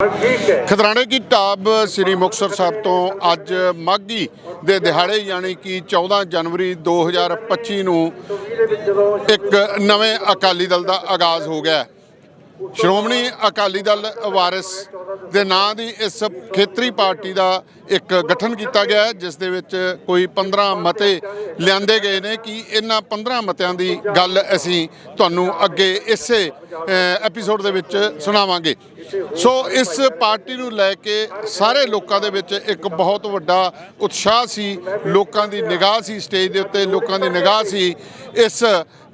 ਖਦਰਾਣੇ ਕੀ ਢਾਬ ਸ੍ਰੀ ਮੁਕਤਸਰ ਸਾਹਿਬ ਤੋਂ ਅੱਜ ਮਾਘੀ ਦੇ ਦਿਹਾੜੇ, ਯਾਨੀ ਕਿ 14 ਜਨਵਰੀ 2025 ਨੂੰ ਇੱਕ ਨਵੇਂ ਅਕਾਲੀ ਦਲ ਦਾ ਆਗਾਜ਼ ਹੋ ਗਿਆ। ਸ਼੍ਰੋਮਣੀ ਅਕਾਲੀ ਦਲ ਵਾਰਿਸ ਦੇ ਨਾਂ ਦੀ ਇਸ ਖੇਤਰੀ ਪਾਰਟੀ ਦਾ ਇੱਕ ਗਠਨ ਕੀਤਾ ਗਿਆ ਹੈ, ਜਿਸ ਦੇ ਵਿੱਚ ਕੋਈ 15 ਮਤੇ ਲਿਆਂਦੇ ਗਏ ਨੇ ਕਿ ਇਹਨਾਂ 15 ਮਤਿਆਂ ਦੀ ਗੱਲ ਅਸੀਂ ਤੁਹਾਨੂੰ ਅੱਗੇ ਇਸੇ ਐਪੀਸੋਡ ਦੇ ਵਿੱਚ ਸੁਣਾਵਾਂਗੇ। ਸੋ ਇਸ ਪਾਰਟੀ ਨੂੰ ਲੈ ਕੇ ਸਾਰੇ ਲੋਕਾਂ ਦੇ ਵਿੱਚ ਇੱਕ ਬਹੁਤ ਵੱਡਾ ਉਤਸ਼ਾਹ ਸੀ, ਲੋਕਾਂ ਦੀ ਨਿਗਾਹ ਸੀ ਸਟੇਜ ਦੇ ਉੱਤੇ, ਲੋਕਾਂ ਦੀ ਨਿਗਾਹ ਸੀ ਇਸ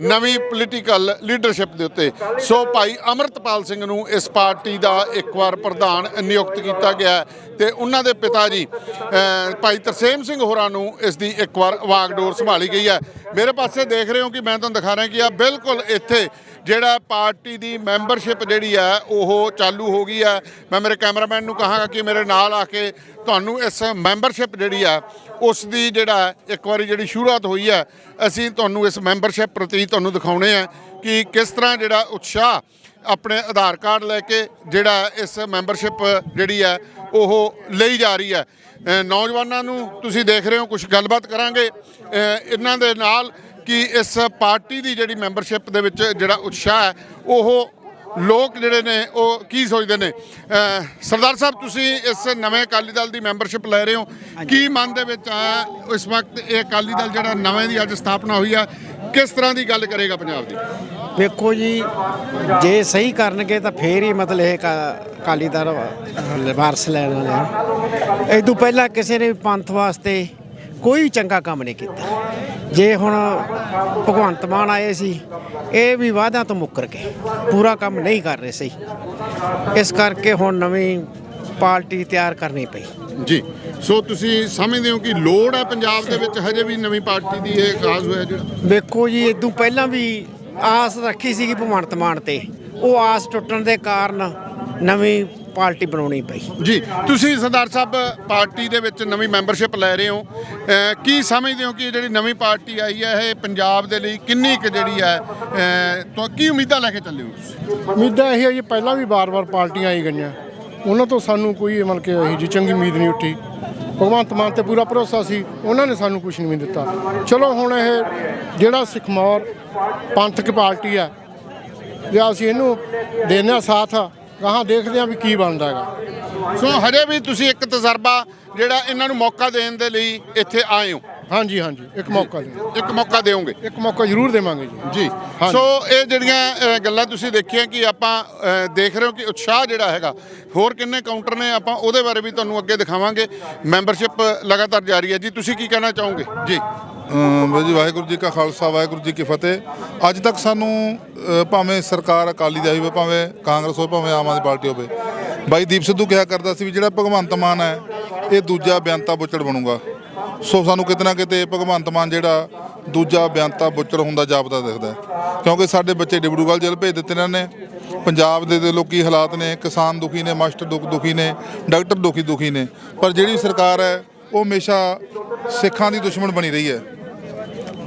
ਨਵੀਂ ਪੋਲੀਟੀਕਲ ਲੀਡਰਸ਼ਿਪ ਦੇ ਉੱਤੇ। ਸੋ ਭਾਈ ਅਮਰਤਪਾਲ ਸਿੰਘ ਨੂੰ ਇਸ ਪਾਰਟੀ ਦਾ ਇੱਕ ਵਾਰ ਪ੍ਰਧਾਨ ਨਿਯੁਕਤ ਕੀਤਾ ਗਿਆ ਹੈ ਤੇ ਉਹਨਾਂ ਦੇ ਪਿਤਾ ਜੀ ਅਹ, ਭਾਈ ਤਰਸੇਮ ਸਿੰਘ ਹੋਰਾਂ ਨੂੰ ਇਸ ਦੀ ਇੱਕ ਵਾਰ ਵਾਗਡੋਰ ਸੰਭਾਲੀ ਗਈ ਹੈ। ਮੇਰੇ ਪਾਸੇ ਦੇਖ ਰਹੇ ਹੋ ਕਿ ਮੈਂ ਤੁਹਾਨੂੰ ਦਿਖਾ ਰਿਹਾ ਕਿ ਆ ਬਿਲਕੁਲ ਇੱਥੇ ਜਿਹੜਾ ਪਾਰਟੀ ਦੀ ਮੈਂਬਰਸ਼ਿਪ ਜਿਹੜੀ ਹੈ ਉਹ ਚਾਲੂ ਹੋ ਗਈ ਹੈ। ਮੈਂ ਮੇਰੇ ਕੈਮਰਾਮੈਨ ਨੂੰ ਕਹਾਂਗਾ ਕਿ ਮੇਰੇ ਨਾਲ ਆ ਕੇ ਤੁਹਾਨੂੰ ਇਸ ਮੈਂਬਰਸ਼ਿਪ ਜਿਹੜੀ ਹੈ ਉਸ ਦੀ ਜਿਹੜਾ ਇੱਕ ਵਾਰੀ ਜਿਹੜੀ ਸ਼ੁਰੂਆਤ ਹੋਈ ਹੈ ਅਸੀਂ ਤੁਹਾਨੂੰ ਇਸ ਮੈਂਬਰਸ਼ਿਪ ਪ੍ਰਤੀ ਤੁਹਾਨੂੰ ਦਿਖਾਉਣੇ ਆ ਕਿ ਕਿਸ ਤਰ੍ਹਾਂ ਜਿਹੜਾ ਉਤਸ਼ਾਹ ਆਪਣੇ ਆਧਾਰ ਕਾਰਡ ਲੈ ਕੇ ਜਿਹੜਾ ਇਸ ਮੈਂਬਰਸ਼ਿਪ ਜਿਹੜੀ ਹੈ ਉਹ ਲਈ ਜਾ ਰਹੀ ਹੈ। ਨੌਜਵਾਨਾਂ ਨੂੰ ਤੁਸੀਂ ਦੇਖ ਰਹੇ ਹੋ ਕੁਝ ਗੱਲਬਾਤ ਕਰਾਂਗੇ। ਇਹਨਾਂ ਦੇ ਨਾਲ ਕਿ ਇਸ ਪਾਰਟੀ ਦੀ ਜਿਹੜੀ ਮੈਂਬਰਸ਼ਿਪ ਦੇ ਵਿੱਚ ਜਿਹੜਾ ਉਤਸ਼ਾਹ ਹੈ ਉਹ ਲੋਕ ਜਿਹੜੇ ਨੇ ਉਹ ਕੀ ਸੋਚਦੇ ਨੇ? ਸਰਦਾਰ ਸਾਹਿਬ ਤੁਸੀਂ ਇਸ ਨਵੇਂ ਅਕਾਲੀ ਦਲ ਦੀ ਮੈਂਬਰਸ਼ਿਪ ਲੈ ਰਹੇ ਹੋ। ਕੀ ਮਨ ਦੇ ਵਿੱਚ ਆ ਇਸ ਵਕਤ ਇਹ ਅਕਾਲੀ ਦਲ ਜਿਹੜਾ ਨਵੇਂ ਦੀ ਅੱਜ ਸਥਾਪਨਾ ਹੋਈ ਆ ਕਿਸ ਤਰ੍ਹਾਂ ਦੀ ਗੱਲ ਕਰੇਗਾ ਪੰਜਾਬ ਦੀ? ਵੇਖੋ ਜੀ ਜੇ ਸਹੀ ਕਰਨਗੇ ਤਾਂ ਫੇਰ ਹੀ ਮਤਲਬ ਇਹ ਕਾ- ਅਕਾਲੀ ਦਲ ਵਾਰਸ ਲੈਣ ਵਾਲੇ ਤੋਂ ਪਹਿਲਾਂ ਕਿਸੇ ਨੇ ਪੰਥ ਵਾਸਤੇ ਕੋਈ ਚੰਗਾ ਕੰਮ ਨਹੀਂ ਕੀਤਾ। ਜੇ ਹੁਣ ਭਗਵੰਤ ਮਾਨ ਆਏ ਸੀ ਇਹ ਵੀ ਵਾਅਦਿਆਂ ਤੋਂ ਮੁੱਕਰ ਗਏ। ਪੂਰਾ ਕੰਮ ਨਹੀਂ ਕਰ ਰਹੇ ਸਹੀ ਇਸ ਕਰਕੇ ਹੁਣ ਨਵੀਂ ਪਾਰਟੀ ਤਿਆਰ ਕਰਨੀ ਪਈ। ਜੀ। ਸੋ ਤੁਸੀਂ ਸਮਝਦੇ ਹੋ ਕਿ ਲੋੜ ਹੈ ਪੰਜਾਬ ਦੇ ਵਿੱਚ ਹਜੇ ਵੀ ਨਵੀਂ ਪਾਰਟੀ ਦੀ ਇਹ ਆਗਾਜ਼ ਹੋਇਆ ਜਿਹੜਾ? ਵੇਖੋ ਜੀ ਇਦੋਂ ਪਹਿਲਾਂ ਵੀ ਆਸ ਰੱਖੀ ਸੀਗੀ ਭਗਵੰਤ ਮਾਨ ਤੇ। ਉਹ ਆਸ ਟੁੱਟਣ ਦੇ ਕਾਰਨ ਨਵੀਂ ਪਾਰਟੀ ਬਣਾਉਣੀ ਪਈ। ਜੀ ਤੁਸੀਂ ਸਰਦਾਰ ਸਾਹਿਬ ਪਾਰਟੀ ਦੇ ਵਿੱਚ ਨਵੀਂ ਮੈਂਬਰਸ਼ਿਪ ਲੈ ਰਹੇ ਹੋ। ਕੀ ਸਮਝਦੇ ਹੋ ਕਿ ਜਿਹੜੀ ਨਵੀਂ ਪਾਰਟੀ ਆਈ ਹੈ ਇਹ ਪੰਜਾਬ ਦੇ ਲਈ ਕਿੰਨੀ ਕੁ ਜਿਹੜੀ ਹੈ ਤੋਂ ਕੀ ਉਮੀਦਾਂ ਲੈ ਕੇ ਚੱਲੇ ਹੋ ਤੁਸੀਂ? ਉਮੀਦਾਂ ਇਹ ਹੈ ਜੀ ਪਹਿਲਾਂ ਵੀ ਵਾਰ-ਵਾਰ ਪਾਰਟੀਆਂ ਆਈ ਗਈਆਂ। ਉਹਨਾਂ ਤੋਂ ਸਾਨੂੰ ਕੋਈ ਮਤਲਬ ਕਿ ਇਹੋ ਜੀ ਚੰਗੀ ਉਮੀਦ ਨਹੀਂ ਉੱਠੀ। ਭਗਵੰਤ ਮਾਨ ਤੇ ਪੂਰਾ ਭਰੋਸਾ ਸੀ, ਉਹਨਾਂ ਨੇ ਸਾਨੂੰ ਕੁਝ ਨਹੀਂ ਦਿੱਤਾ। ਚਲੋ ਹੁਣ ਇਹ ਜਿਹੜਾ ਸਿੱਖਮੌਰ ਪੰਥਕ ਪਾਰਟੀ ਆ ਜੇ ਅਸੀਂ ਇਹਨੂੰ ਦੇਣਾ ਆ ਸਾਥ ਗਾਹਾਂ ਦੇਖਦੇ ਆ ਵੀ ਕੀ ਬਣਦਾ ਹੈਗਾ। ਸੋ ਹਜੇ ਵੀ ਤੁਸੀਂ ਇੱਕ ਤਜਰਬਾ ਜਿਹੜਾ ਇਹਨਾਂ ਨੂੰ ਮੌਕਾ ਦੇਣ ਦੇ ਲਈ ਇੱਥੇ ਆਏ ਹੋ। ਹਾਂਜੀ ਹਾਂਜੀ। ਇੱਕ ਮੌਕਾ ਦਿਓ ਇੱਕ ਮੌਕਾ ਦਿਓਗੇ? ਇੱਕ ਮੌਕਾ ਜ਼ਰੂਰ ਦੇਵਾਂਗੇ ਜੀ। ਜੀ। ਸੋ ਇਹ ਜਿਹੜੀਆਂ ਅ, ਗੱਲਾਂ ਤੁਸੀਂ ਦੇਖੀਆਂ ਕਿ ਆਪਾਂ ਅ, ਦੇਖ ਰਹੇ ਹੋ ਕਿ ਉਤਸ਼ਾਹ ਜਿਹੜਾ ਹੈਗਾ ਹੋਰ ਕਿੰਨੇ ਕਾਊਂਟਰ ਨੇ ਆਪਾਂ ਉਹਦੇ ਬਾਰੇ ਵੀ ਤੁਹਾਨੂੰ ਅੱਗੇ ਦਿਖਾਵਾਂਗੇ। ਮੈਂਬਰਸ਼ਿਪ ਲਗਾਤਾਰ ਜਾਰੀ ਹੈ ਜੀ। ਤੁਸੀਂ ਕੀ ਕਹਿਣਾ ਚਾਹੋਗੇ? ਜੀ। ਅਮ ਬਾਈ ਜੀ ਵਾਹਿਗੁਰੂ ਜੀ ਕਾ ਖਾਲਸਾ ਵਾਹਿਗੁਰੂ ਜੀ ਕੀ ਫਤਿਹ। ਅੱਜ ਤੱਕ ਸਾਨੂੰ ਅ, ਭਾਵੇਂ ਸਰਕਾਰ ਅਕਾਲੀ ਦਾ ਹੋਵੇ ਭਾਵੇਂ ਕਾਂਗਰਸ ਹੋਵੇ ਭਾਵੇਂ ਆਮ ਆਦਮੀ ਪਾਰਟੀ ਹੋਵੇ ਬਾਈ ਦੀਪ ਸਿੱਧੂ ਕਿਹਾ ਕਰਦਾ ਸੀ ਵੀ ਜਿਹੜਾ ਭਗਵੰਤ ਮਾਨ ਹੈ ਇਹ ਦੂਜਾ ਬਿਆੰਤਾ ਬੁੱਚੜ ਬਣੂਗਾ। ਸੋ ਸਾਨੂੰ ਕਿਤੇ ਨਾ ਕਿਤੇ ਭਗਵੰਤ ਮਾਨ ਜਿਹੜਾ ਦੂਜਾ ਬਿਆੰਤਾ ਬੁੱਚੜ ਹੁੰਦਾ ਜਾਪਦਾ ਦਿਖਦਾ ਕਿਉਂਕਿ ਸਾਡੇ ਬੱਚੇ ਡਿਬੜੂਗੜ੍ਹ ਜੇਲ੍ਹ ਭੇਜ ਦਿੱਤੇ ਇਹਨਾਂ ਨੇ। ਪੰਜਾਬ ਦੇ ਦੇ ਲੋਕੀ ਹਾਲਾਤ ਨੇ, ਕਿਸਾਨ ਦੁਖੀ ਨੇ, ਮਾਸਟਰ ਦੁੱਖ ਦੁਖੀ ਨੇ, ਡਾਕਟਰ ਦੁਖੀ ਦੁਖੀ ਨੇ। ਪਰ ਜਿਹੜੀ ਸਰਕਾਰ ਹੈ, ਉਹ ਹਮੇਸ਼ਾ ਸਿੱਖਾਂ ਦੀ ਦੁਸ਼ਮਣ ਬਣੀ ਰਹੀ ਹੈ।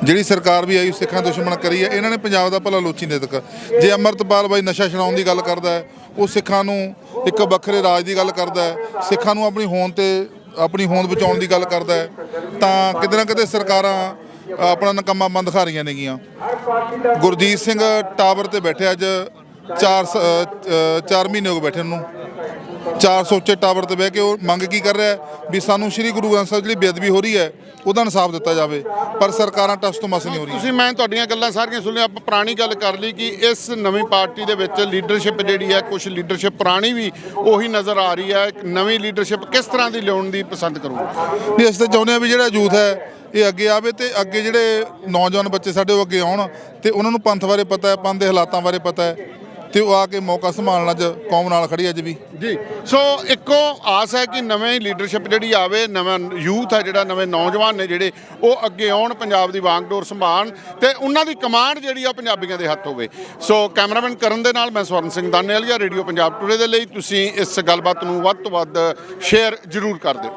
ਜਿਹੜੀ ਸਰਕਾਰ ਵੀ ਆਈ, ਸਿੱਖਾਂ ਦੁਸ਼ਮਣ ਕਰੀ ਹੈ, ਇਹਨਾਂ ਨੇ ਪੰਜਾਬ ਦਾ ਭਲਾ ਲੋਚੀ ਨਹੀਂ ਤੱਕ ਜੇ ਅਮਰਤਪਾਲ ਬਾਈ ਨਸ਼ਾ ਛਡਾਉਣ ਦੀ ਗੱਲ ਕਰਦਾ ਹੈ, ਉਹ ਸਿੱਖਾਂ ਨੂੰ ਇੱਕ ਵੱਖਰੇ ਰਾਜ ਦੀ ਗੱਲ ਕਰਦਾ ਹੈ। ਸਿੱਖਾਂ ਨੂੰ ਆਪਣੀ ਹੋਂਦ ਤੇ ਆਪਣੀ ਹੋਂਦ ਬਚਾਉਣ ਦੀ ਗੱਲ ਕਰਦਾ ਹੈ, ਤਾਂ ਕਿਤੇ ਨਾ ਕਿਤੇ ਸਰਕਾਰਾਂ ਆਪਣਾ ਨਕੰਮਾ ਬੰਦ ਖਾ ਰਹੀਆਂ ਨੇਗੀਆਂ। ਗੁਰਜੀਤ ਸਿੰਘ ਟਾਵਰ ਤੇ ਬੈਠੇ ਅੱਜ 4 4 ਮਹੀਨੇ ਹੋ ਗਏ ਬੈਠੇ ਨੂੰ। 400 ਉੱਚੇ ਟਾਵਰ ਤੇ ਬਹਿ ਕੇ ਉਹ ਮੰਗ ਕੀ ਕਰ ਰਿਹਾ ਵੀ ਸਾਨੂੰ ਸ੍ਰੀ ਗੁਰੂ ਗ੍ਰੰਥ ਸਾਹਿਬ ਜਿਹੜੀ ਬੇਅਦਬੀ ਹੋ ਰਹੀ ਹੈ ਉਹਦਾ ਇਨਸਾਫ ਦਿੱਤਾ ਜਾਵੇ। ਪਰ ਸਰਕਾਰਾਂ ਟਸ ਤੋਂ ਮਸ ਨਹੀਂ ਹੋ ਰਹੀਆਂ। ਤੁਸੀਂ ਮੈਂ ਤੁਹਾਡੀਆਂ ਗੱਲਾਂ ਸਾਰੀਆਂ ਸੁਣ ਲਿਆ। ਆਪਾਂ ਪੁਰਾਣੀ ਗੱਲ ਕਰ ਲਈ ਕਿ ਇਸ ਨਵੀਂ ਪਾਰਟੀ ਦੇ ਵਿੱਚ ਲੀਡਰਸ਼ਿਪ ਜਿਹੜੀ ਹੈ ਕੁਝ ਲੀਡਰਸ਼ਿਪ ਪੁਰਾਣੀ ਵੀ ਉਹੀ ਨਜ਼ਰ ਆ ਰਹੀ ਹੈ। ਇੱਕ ਨਵੀਂ ਲੀਡਰਸ਼ਿਪ ਕਿਸ ਤਰ੍ਹਾਂ ਦੀ ਲਿਆਉਣ ਦੀ ਪਸੰਦ ਕਰੋਗੇ? ਵੀ ਅਸੀਂ ਤਾਂ ਚਾਹੁੰਦੇ ਹਾਂ ਵੀ ਜਿਹੜਾ ਯੂਥ ਹੈ ਇਹ ਅੱਗੇ ਆਵੇ ਤੇ ਅੱਗੇ ਜਿਹੜੇ ਨੌਜਵਾਨ ਬੱਚੇ ਸਾਡੇ ਉਹ ਅੱਗੇ ਆਉਣ ਤੇ ਉਹਨਾਂ ਨੂੰ ਪੰਥ ਬਾਰੇ ਪਤਾ ਹੈ ਪੰਥ ਦੇ ਹਾਲਾਤਾਂ ਬਾਰੇ ਪਤਾ ਹੈ। ਤੇ ਉਹ ਆ ਕੇ ਮੌਕਾ ਸੰਭਾਲਣ ਅੱਜ ਕੌਮ ਨਾਲ ਖੜੀ ਅੱਜ ਵੀ। ਜੀ, ਸੋ ਇੱਕੋ ਆਸ ਹੈ ਕਿ ਨਵੇਂ ਲੀਡਰਸ਼ਿਪ ਜਿਹੜੀ ਆਵੇ, ਨਵਾਂ ਯੂਥ ਹੈ ਜਿਹੜਾ, ਨਵੇਂ ਨੌਜਵਾਨ ਨੇ ਜਿਹੜੇ, ਉਹ ਅੱਗੇ ਆਉਣ, ਪੰਜਾਬ ਦੀ ਵਾਂਗਡੋਰ ਸੰਭਾਲਣ ਤੇ ਉਹਨਾਂ ਦੀ ਕਮਾਂਡ ਜਿਹੜੀ ਆ ਪੰਜਾਬੀਆਂ ਦੇ ਹੱਥ ਹੋਵੇ। ਸੋ ਕੈਮਰਾਮੈਨ ਕਰਨ ਦੇ ਨਾਲ ਮੈਂ ਸਵਰਨ ਸਿੰਘ ਦਾਨੇਵਾਲੀਆ, ਰੇਡੀਓ ਪੰਜਾਬ ਟੂਡੇ ਦੇ ਲਈ ਤੁਸੀਂ ਇਸ ਗੱਲਬਾਤ ਨੂੰ ਵੱਧ ਤੋਂ ਵੱਧ ਸ਼ੇਅਰ ਜ਼ਰੂਰ ਕਰ ਦਿਓ।